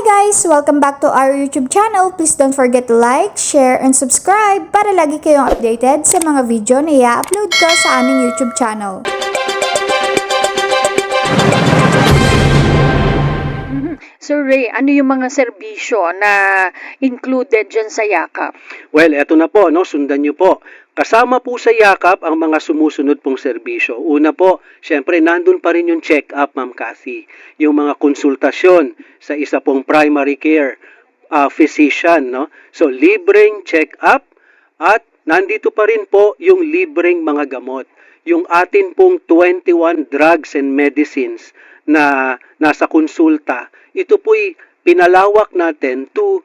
guys! Welcome back to our YouTube channel. Please don't forget to like, share, and subscribe para lagi kayong updated sa mga video na i-upload ko sa aming YouTube channel. Sir Ray, ano yung mga serbisyo na included dyan sa yakap? Well, eto na po, no, sundan niyo po. Kasama po sa yakap ang mga sumusunod pong serbisyo. Una po, syempre nandun pa rin yung check-up, Ma'am Cathy. Yung mga konsultasyon sa isa pong primary care uh, physician, no? So, libreng check-up at nandito pa rin po yung libreng mga gamot. Yung atin pong 21 drugs and medicines na nasa konsulta, ito po'y pinalawak natin to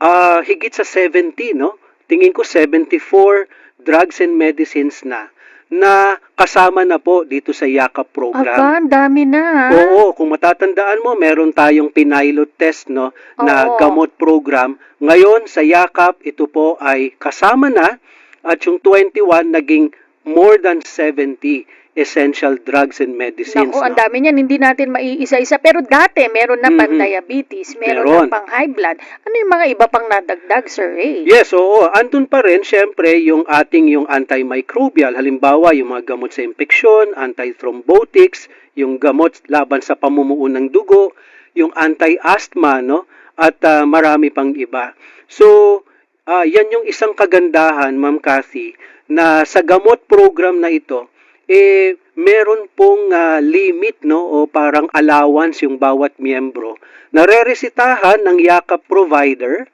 ah higit sa 70, no? Tingin ko 74 drugs and medicines na na kasama na po dito sa Yakap program. Aba, ang dami na ha? Oo, kung matatandaan mo, meron tayong pinilot test no na Oo. gamot program. Ngayon sa Yakap, ito po ay kasama na at yung 21 naging more than 70 essential drugs and medicines. Naku, ang no? dami niyan, hindi natin maiisa-isa. Pero dati, meron na Mhm. pan-diabetes, meron, Meron. na pang-high blood. Ano yung mga iba pang nadagdag, Sir Ray? Yes, oo. Andun pa rin, syempre, yung ating yung antimicrobial. Halimbawa, yung mga gamot sa infeksyon, antithrombotics, yung gamot laban sa pamumuo ng dugo, yung anti-asthma, no? At ah, marami pang iba. So, ah, yan yung isang kagandahan, Ma'am Cathy, na sa gamot program na ito, eh, meron pong ah, limit, no? O parang allowance yung bawat miyembro. Nareresitahan ng yakap provider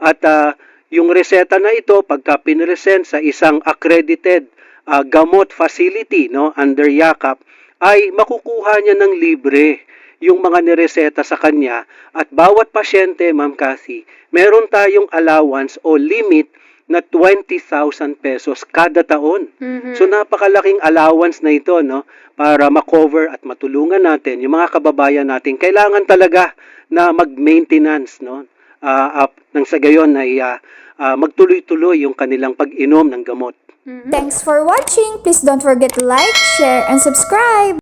at ah, yung reseta na ito, pagka pinresent sa isang accredited ah, gamot facility no, under yakap, ay makukuha niya ng libre yung mga nireseta sa kanya at bawat pasyente, Ma'am Cathy, meron tayong allowance o limit na 20,000 pesos kada taon. Mhm. So napakalaking allowance na ito no para ma-cover at matulungan natin yung mga kababayan natin. Kailangan talaga na mag-maintenance no ah, up nang sa gayon ay ah, ah, magtuloy-tuloy yung kanilang pag-inom ng gamot. Mhm. Thanks for watching! Please don't forget to like, share, and subscribe!